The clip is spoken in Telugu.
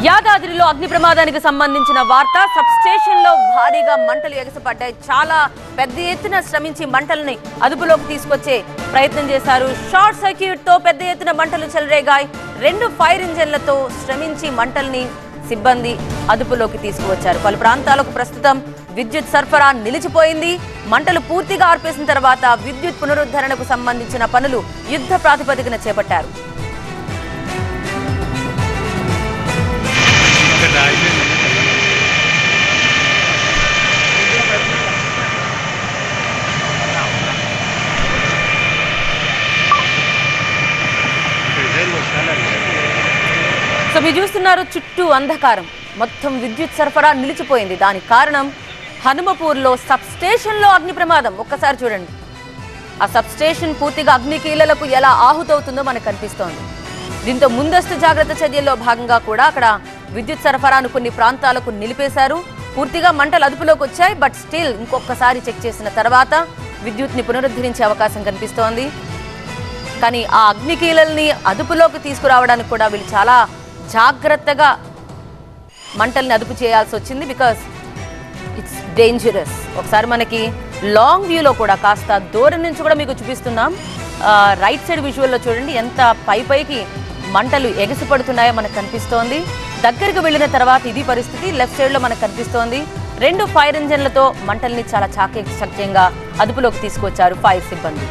యాదాద్రిలో అగ్ని ప్రమాదానికి సంబంధించిన వార్త. సబ్స్టేషన్లో భారీగా మంటలు ఎగసపడ్డాయి. చాలా పెద్ద ఎత్తున శ్రమించి మంటల్ని అదుపులోకి తీసుకొచ్చే ప్రయత్నం చేశారు. షార్ట్ సర్క్యూట్తో పెద్ద ఎత్తున మంటలు చెలరేగాయి. రెండు ఫైర్ ఇంజన్లతో శ్రమించి మంటల్ని సిబ్బంది అదుపులోకి తీసుకువచ్చారు. పలు ప్రాంతాలకు ప్రస్తుతం విద్యుత్ సరఫరా నిలిచిపోయింది. మంటలు పూర్తిగా ఆర్పేసిన తర్వాత విద్యుత్ పునరుద్ధరణకు సంబంధించిన పనులు యుద్ధ ప్రాతిపదికన చేపట్టారు. సో మీరు చూస్తున్నారు చుట్టూ అంధకారం. మొత్తం విద్యుత్ సరఫరా నిలిచిపోయింది. దానికి కారణం హనుమపూర్లో సబ్ స్టేషన్లో అగ్ని ప్రమాదం. ఒక్కసారి చూడండి. ఆ సబ్ స్టేషన్ పూర్తిగా అగ్ని కీలలకు ఎలా ఆహుతవుతుందో మనకు కనిపిస్తోంది. దీంతో ముందస్తు జాగ్రత్త చర్యల్లో భాగంగా కూడా అక్కడ విద్యుత్ సరఫరాను కొన్ని ప్రాంతాలకు నిలిపేశారు. పూర్తిగా మంటలు అదుపులోకి వచ్చాయి బట్ స్టిల్ ఇంకొకసారి చెక్ చేసిన తర్వాత విద్యుత్ని పునరుద్ధరించే అవకాశం కనిపిస్తోంది. కానీ ఆ అగ్నికీలల్ని అదుపులోకి తీసుకురావడానికి కూడా వీళ్ళు చాలా జాగ్రత్తగా మంటల్ని అదుపు చేయాల్సి వచ్చింది బికాస్ ఇట్స్ డేంజరస్ ఒకసారి మనకి లాంగ్ వ్యూలో కూడా కాస్త దూరం నుంచి కూడా మీకు చూపిస్తున్నాం. రైట్ సైడ్ విజువల్లో చూడండి ఎంత పై పైకి మంటలు ఎగసిపడుతున్నాయో మనకు కనిపిస్తోంది. దగ్గరికి వెళ్ళిన తర్వాత ఇది పరిస్థితి లెఫ్ట్ సైడ్లో మనకు కనిపిస్తోంది. రెండు ఫైర్ ఇంజన్లతో మంటల్ని చాలా చాకచక్యంగా అదుపులోకి తీసుకొచ్చారు ఫైర్ సిబ్బంది.